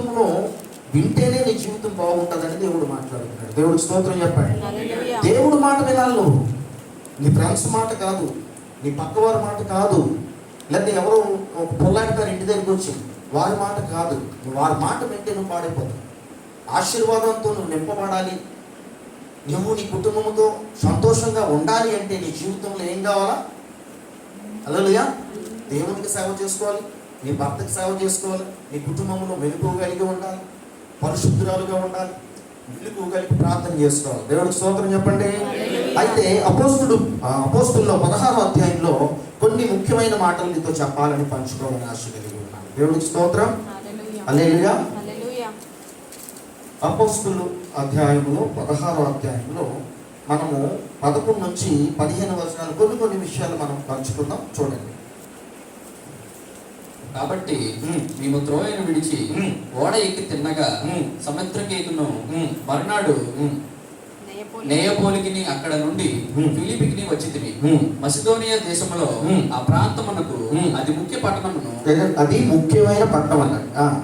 జీవితంలో వింటేనే నీ జీవితం బాగుంటుందని దేవుడు మాట్లాడుతున్నాడు. దేవుడు స్తోత్రం చెప్పండి. దేవుడు మాట వినాలి నువ్వు. నీ ఫ్రెండ్స్ మాట కాదు నీ పక్కవారి మాట కాదు లేకపోతే ఎవరో ఒక పొల్లాడి గారు ఇంటి దగ్గరికి వచ్చి వారి మాట కాదు నువ్వు వారి మాట వింటే నువ్వు పాడైపోతావు. ఆశీర్వాదంతో నువ్వు నింపబడాలి. నువ్వు నీ కుటుంబంతో సంతోషంగా ఉండాలి అంటే నీ జీవితంలో ఏం కావాలా? అలలుయా దేవునికి సేవ చేసుకోవాలి. నీ భర్తకి సేవ చేసుకోవాలి నీ కుటుంబంలో మెలుకోగలిగి ఉండాలి పరిశుద్ధురాలుగా ఉండాలి మెలుకోగలిగి ప్రార్థన చేసుకోవాలి. దేవుడికి స్తోత్రం చెప్పండి. అయితే అపోస్తుడు ఆ అపోస్తుల్లో పదహారో అధ్యాయంలో కొన్ని ముఖ్యమైన మాటలు నీతో చెప్పాలని పంచుకోవాలని ఆశ కలిగి ఉన్నాను. దేవుడికి స్తోత్రం. హల్లెలూయా. అపోస్తులు అధ్యాయంలో పదహారో అధ్యాయంలో మనము పదకొండు నుంచి పదిహేను వచనాలు కొన్ని కొన్ని విషయాలు మనం పంచుకుందాం. చూడండి. కాబట్టి. మేము త్రోయను విడిచి. ఓడ ఎక్కి తిన్నగా ఉమ్. సముద్రకేకును ఉమ్. మరునాడు ఉమ్, నేయపోలి. నేయపోలికిని అక్కడ నుండి. ఫిలిపికిని వచ్చి తిని ఉమ్. మసిదోనియా దేశంలో. ఆ ప్రాంతమునకు. అది ముఖ్య పట్టణమును అది ముఖ్యమైన పట్టణం అన్నది ఆ.